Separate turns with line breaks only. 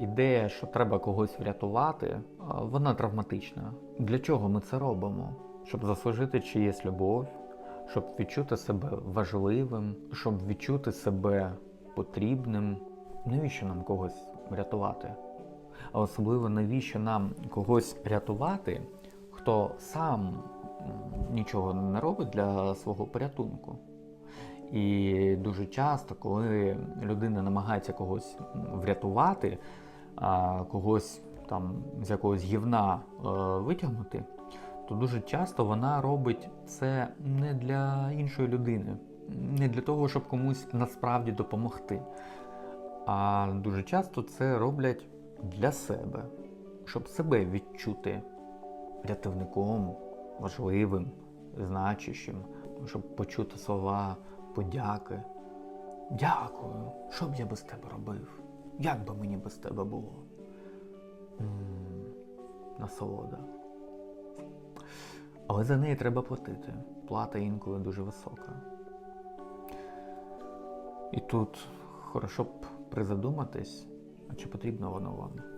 ідея, що треба когось врятувати, вона травматична. Для чого ми це робимо? Щоб заслужити чиєсь любов, щоб відчути себе важливим, щоб відчути себе потрібним. Навіщо нам когось рятувати? А особливо навіщо нам когось рятувати, хто сам нічого не робить для свого порятунку. І дуже часто, коли людина намагається когось врятувати, когось там з якогось гівна е, витягнути, то дуже часто вона робить це не для іншої людини, не для того, щоб комусь насправді допомогти. А дуже часто це роблять для себе, щоб себе відчути рятівником, важливим, значущим, щоб почути слова подяки. Дякую, що б я без тебе робив? Як би мені без тебе було? насолода. Але за неї треба платити. Плата інколи дуже висока. І тут хорошо б призадуматись, а чи потрібно воно вам?